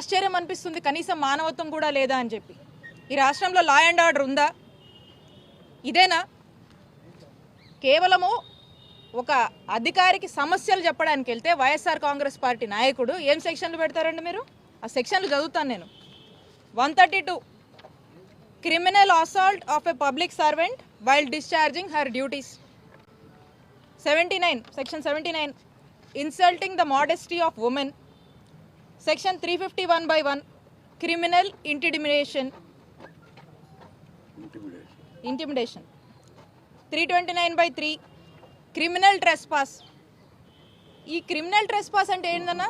ఆశ్చర్యం అనిపిస్తుంది కనీసం మానవత్వం కూడా లేదా అని చెప్పి. ఈ రాష్ట్రంలో లా అండ్ ఆర్డర్ ఉందా? ఇదేనా? కేవలము ఒక అధికారికి సమస్యలు చెప్పడానికి వెళ్తే వైఎస్ఆర్ కాంగ్రెస్ పార్టీ నాయకుడు ఏం సెక్షన్లు పెడతారండి మీరు? ఆ సెక్షన్లు చదువుతాను నేను. One thirty two. Criminal assault of a public servant while discharging her duties. Seventy nine section seventy nine. Insulting the modesty of women. Section three fifty one by one criminal intimidation intimidation. Three twenty nine by three criminal trespass. ఈ criminal trespass అంటే ఏంటన్నా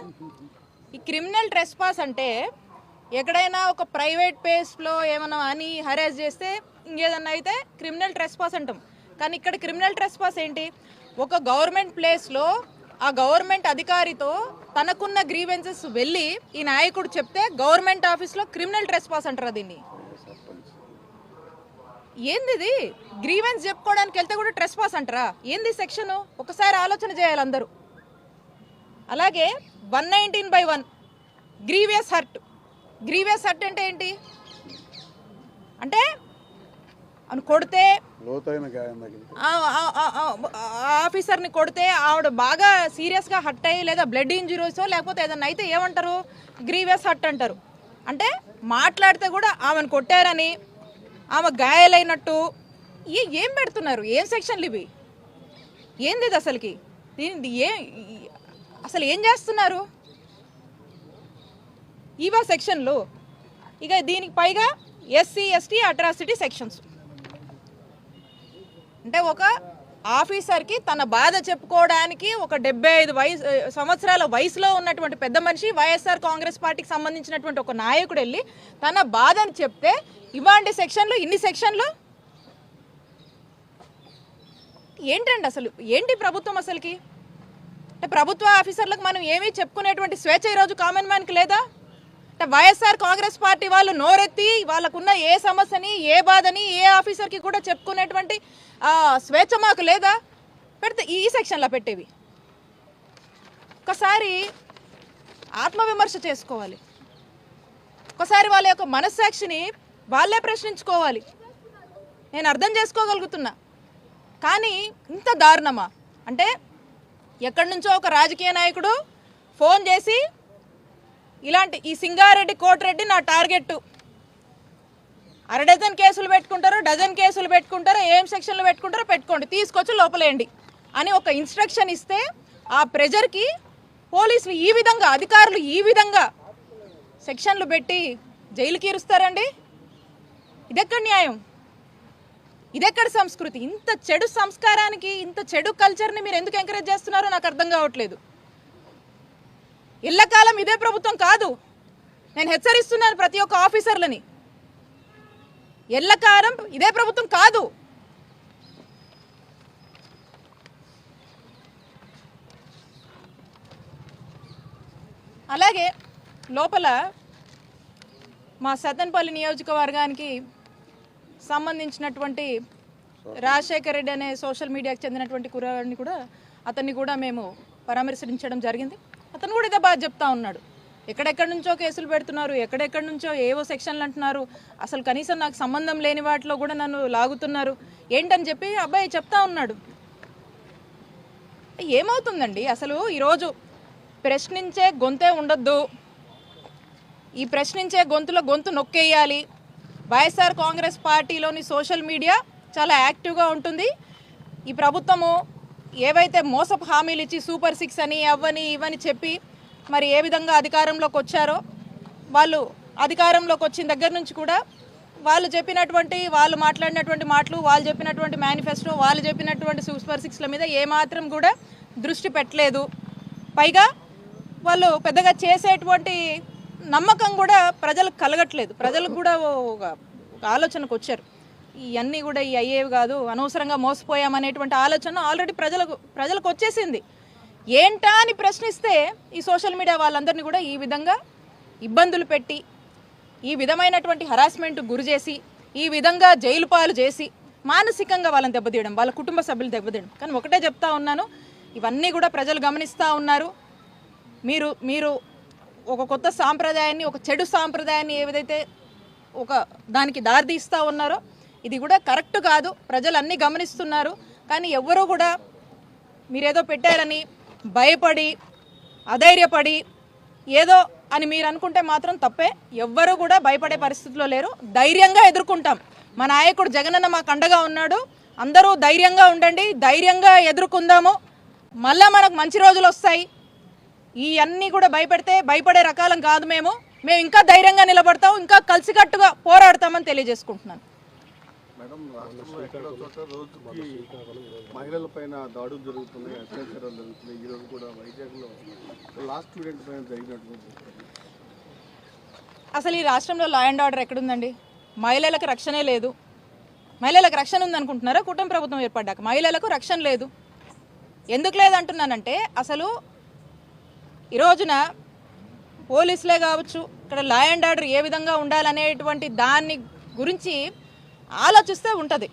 ఈ criminal trespass అంటే ఎక్కడైనా ఒక private ప్లేస్లో ఏమైనా అని హరాస్ చేస్తే ఇంకేదన్నా అయితే క్రిమినల్ ట్రెస్పాస్ అంటాం. కానీ ఇక్కడ క్రిమినల్ ట్రెస్పాస్ ఏంటి? ఒక గవర్నమెంట్ ప్లేస్లో ఆ గవర్నమెంట్ అధికారితో తనకున్న గ్రీవెన్సెస్ వెళ్ళి ఈ నాయకుడు చెప్తే గవర్నమెంట్ ఆఫీస్లో క్రిమినల్ ట్రెస్పాస్ అంటారు దీన్ని? ఏంది గ్రీవెన్స్ చెప్పుకోవడానికి వెళ్తే కూడా ట్రెస్ పాస్ అంటారా? ఏంది సెక్షన్? ఒకసారి ఆలోచన చేయాలి అందరూ. అలాగే one nineteen by one grievous hurt. Grievous hurt అంటే ఏంటి? అంటే అని కొడితే ఆఫీసర్ని కొడితే ఆవిడ బాగా సీరియస్గా హట్ అయ్యి లేదా బ్లడ్ ఇంజురీస్ లేకపోతే ఏదన్నా అయితే ఏమంటారు? గ్రీవియస్ హట్ అంటారు. అంటే మాట్లాడితే కూడా ఆమెను కొట్టారని ఆమె గాయాలైనట్టు ఏ ఏం పెడుతున్నారు? ఏం సెక్షన్లు ఇవి? ఏంది అసలుకి? దీని ఏ అసలు ఏం చేస్తున్నారు? ఇవా సెక్షన్లు. ఇక దీనికి పైగా ఎస్సీ ఎస్టీ అట్రాసిటీ సెక్షన్స్. అంటే ఒక ఆఫీసర్కి తన బాధ చెప్పుకోవడానికి ఒక డెబ్బై ఐదు వయసు సంవత్సరాల వయసులో ఉన్నటువంటి పెద్ద మనిషి వైఎస్ఆర్ కాంగ్రెస్ పార్టీకి సంబంధించినటువంటి ఒక నాయకుడు వెళ్ళి తన బాధను చెప్తే ఇవాంటి సెక్షన్లు ఇన్ని సెక్షన్లు? ఏంటండి అసలు? ఏంటి ప్రభుత్వం అసలుకి? అంటే ప్రభుత్వ ఆఫీసర్లకు మనం ఏమీ చెప్పుకునేటువంటి స్వేచ్ఛ ఈరోజు కామన్ మ్యాన్కి లేదా? అంటే వైఎస్ఆర్ కాంగ్రెస్ పార్టీ వాళ్ళు నోరెత్తి వాళ్ళకున్న ఏ సమస్యని ఏ బాధని ఏ ఆఫీసర్కి కూడా చెప్పుకునేటువంటి స్వేచ్ఛ మాకు లేదా? పెడితే ఈ సెక్షన్లో పెట్టేవి. ఒకసారి ఆత్మవిమర్శ చేసుకోవాలి. ఒకసారి వాళ్ళ యొక్క మనస్సాక్షిని వాళ్ళే ప్రశ్నించుకోవాలి. నేను అర్థం చేసుకోగలుగుతున్నా. కానీ ఇంత దారుణమా? అంటే ఎక్కడి నుంచో ఒక రాజకీయ నాయకుడు ఫోన్ చేసి ఇలాంటి ఈ సింగారెడ్డి కోటిరెడ్డి నా టార్గెట్ అర డజన్ కేసులు పెట్టుకుంటారో డజన్ కేసులు పెట్టుకుంటారో ఏం సెక్షన్లు పెట్టుకుంటారో పెట్టుకోండి తీసుకొచ్చి లోపలేయండి అని ఒక ఇన్స్ట్రక్షన్ ఇస్తే ఆ ప్రెజర్కి పోలీసులు ఈ విధంగా అధికారులు ఈ విధంగా సెక్షన్లు పెట్టి జైలుకి ఇరుస్తారండి ఇదెక్కడ న్యాయం? ఇదెక్కడ సంస్కృతి? ఇంత చెడు సంస్కారానికి ఇంత చెడు కల్చర్ని మీరు ఎందుకు ఎంకరేజ్ చేస్తున్నారో నాకు అర్థం కావట్లేదు. ఇళ్ళకాలం ఇదే ప్రభుత్వం కాదు. నేను హెచ్చరిస్తున్నాను ప్రతి ఒక్క ఆఫీసర్లని. ఎల్లకాలం ఇదే ప్రభుత్వం కాదు. అలాగే లోపల మా సతన్పల్లి నియోజకవర్గానికి సంబంధించినటువంటి రాజశేఖర రెడ్డి అనే సోషల్ మీడియాకి చెందినటువంటి కురాడిని కూడా అతన్ని కూడా మేము పరామర్శించడం జరిగింది. అతను కూడా ఇదే బాగా చెప్తా ఉన్నాడు. ఎక్కడెక్కడి నుంచో కేసులు పెడుతున్నారు ఎక్కడెక్కడి నుంచో ఏవో సెక్షన్లు అంటున్నారు. అసలు కనీసం నాకు సంబంధం లేని వాటిలో కూడా నన్ను లాగుతున్నారు. ఏంటని చెప్పి అబ్బాయి చెప్తా ఉన్నాడు. ఏమవుతుందండి? అసలు ఈరోజు ప్రశ్నించే గొంతే ఉండొద్దు. ఈ ప్రశ్నించే గొంతులో గొంతు నొక్కేయాలి. వైఎస్ఆర్ కాంగ్రెస్ పార్టీలోని సోషల్ మీడియా చాలా యాక్టివ్గా ఉంటుంది. ఈ ప్రభుత్వము ఏవైతే మోసపు హామీలు ఇచ్చి సూపర్ సిక్స్ అని అవ్వని ఇవని చెప్పి మరి ఏ విధంగా అధికారంలోకి వచ్చారో వాళ్ళు అధికారంలోకి వచ్చిన దగ్గర నుంచి కూడా వాళ్ళు చెప్పినటువంటి వాళ్ళు మాట్లాడినటువంటి మాటలు వాళ్ళు చెప్పినటువంటి మేనిఫెస్టో వాళ్ళు చెప్పినటువంటి సూపర్ సిక్స్ల మీద ఏమాత్రం కూడా దృష్టి పెట్టలేదు. పైగా వాళ్ళు పెద్దగా చేసేటువంటి నమ్మకం కూడా ప్రజలకు కలగట్లేదు. ప్రజలకు కూడా ఒక ఆలోచనకు వచ్చారు. ఇవన్నీ కూడా ఈ అయ్యేవి కాదు అనవసరంగా మోసపోయామనేటువంటి ఆలోచన ఆల్రెడీ ప్రజలకు ప్రజలకు వచ్చేసింది. ఏంటా అని ప్రశ్నిస్తే ఈ సోషల్ మీడియా వాళ్ళందరినీ కూడా ఈ విధంగా ఇబ్బందులు పెట్టి ఈ విధమైనటువంటి హరాస్మెంట్ గురి చేసి ఈ విధంగా జైలు పాలు చేసి మానసికంగా వాళ్ళని దెబ్బతీయడం వాళ్ళ కుటుంబ సభ్యులు దెబ్బతీయడం. కానీ ఒకటే చెప్తా ఉన్నాను ఇవన్నీ కూడా ప్రజలు గమనిస్తూ ఉన్నారు. మీరు మీరు ఒక కొత్త సాంప్రదాయాన్ని ఒక చెడు సాంప్రదాయాన్ని ఏదైతే ఒక దానికి దారితీస్తూ ఉన్నారో ఇది కూడా కరెక్ట్ కాదు. ప్రజలు అన్నీ గమనిస్తున్నారు. కానీ ఎవరూ కూడా మీరేదో పెట్టారని భయపడి అధైర్యపడి ఏదో అని మీరు అనుకుంటే మాత్రం తప్పే. ఎవ్వరూ కూడా భయపడే పరిస్థితిలో లేరు. ధైర్యంగా ఎదుర్కొంటాం. మా నాయకుడు జగనన్న మాకు అండగా ఉన్నాడు. అందరూ ధైర్యంగా ఉండండి. ధైర్యంగా ఎదుర్కొందాము. మళ్ళీ మనకు మంచి రోజులు వస్తాయి. ఈ అన్నీ కూడా భయపెడితే భయపడే రకాలం కాదు మేము. మేము ఇంకా ధైర్యంగా నిలబడతాం. ఇంకా కలిసికట్టుగా పోరాడతామని తెలియజేసుకుంటున్నాను. మేడం రాష్ట్రంలో ఎక్కడో చోట రోజుకి మహిళల పైన దాడులు జరుగుతున్నాయి అత్యాచారాలు జరుగుతున్నాయి. ఈ రోజు కూడా వైజాగ్లో లాస్ట్ స్టూడెంట్ పైన జరిగినటువంటి అసలు ఈ రాష్ట్రంలో లా అండ్ ఆర్డర్ ఎక్కడుందండి? మహిళలకు రక్షణే లేదు. మహిళలకు రక్షణ ఉందనుకుంటున్నారా? కుటుంబ ప్రభుత్వం ఏర్పడ్డాక మహిళలకు రక్షణ లేదు. ఎందుకు లేదంటున్నానంటే అసలు ఈ రోజున పోలీసులే కావచ్చు ఇక్కడ లా అండ్ ఆర్డర్ ఏ విధంగా ఉండాలనేటువంటి దాన్ని గురించి ఆలోచిస్తే ఉంటుంది.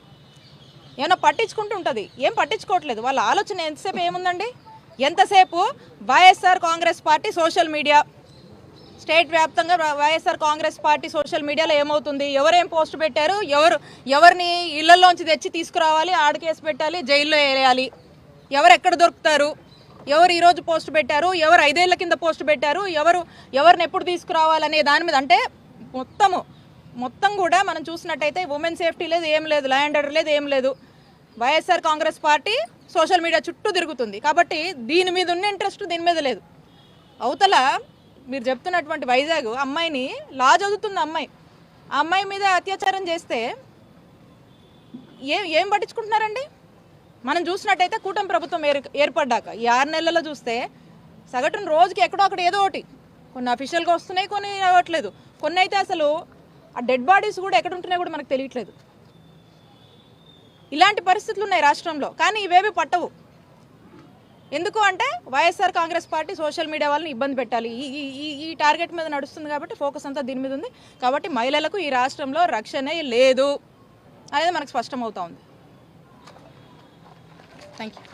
ఏమైనా పట్టించుకుంటూ ఉంటుంది. ఏం పట్టించుకోవట్లేదు. వాళ్ళ ఆలోచన ఎంతసేపు ఏముందండి? ఎంతసేపు YSR Congress party social media? State వ్యాప్తంగా వైఎస్ఆర్ కాంగ్రెస్ పార్టీ సోషల్ మీడియాలో ఏమవుతుంది? ఎవరేం పోస్ట్ పెట్టారు? ఎవరు ఎవరిని ఇళ్ళలోంచి తెచ్చి తీసుకురావాలి? ఆడకేసి పెట్టాలి? జైల్లో వేయాలి ఎవరు ఎక్కడ దొరుకుతారు? ఎవరు ఈరోజు పోస్ట్ పెట్టారు? ఎవరు ఐదేళ్ళ కింద పోస్ట్ పెట్టారు? ఎవరు ఎవరిని ఎప్పుడు తీసుకురావాలనే దాని మీద అంటే మొత్తము మొత్తం కూడా మనం చూసినట్టయితే ఉమెన్ సేఫ్టీ లేదు ఏం లేదు ల్యాండ్ ఆర్డర్ లేదు ఏం లేదు. YSR Congress party social media చుట్టూ తిరుగుతుంది. కాబట్టి దీని మీద ఉన్న ఇంట్రెస్ట్ దీని మీద లేదు. అవతల మీరు చెప్తున్నటువంటి వైజాగ్ అమ్మాయిని లా చదువుతుంది అమ్మాయి. ఆ అమ్మాయి మీద అత్యాచారం చేస్తే ఏ ఏం పట్టించుకుంటున్నారండి? మనం చూసినట్టయితే కూటమి ప్రభుత్వం ఏర్ ఏర్పడ్డాక ఈ ఆరు నెలల్లో చూస్తే సగటున రోజుకి ఎక్కడో అక్కడ ఏదో ఒకటి. కొన్ని అఫీషియల్గా వస్తున్నాయి కొన్ని రావట్లేదు. కొన్ని అయితే అసలు ఆ డెడ్ బాడీస్ కూడా ఎక్కడ ఉంటున్నాయో కూడా మనకు తెలియట్లేదు. ఇలాంటి పరిస్థితులు ఉన్నాయి రాష్ట్రంలో కానీ ఇవేవి పట్టవు. ఎందుకు అంటే YSR Congress party social media వాళ్ళని ఇబ్బంది పెట్టాలి. ఈ ఈ- టార్గెట్ మీద నడుస్తుంది కాబట్టి ఫోకస్ అంతా దీని మీద ఉంది. కాబట్టి మహిళలకు ఈ రాష్ట్రంలో రక్షణే లేదు అనేది మనకు స్పష్టమవుతా ఉంది. Thank you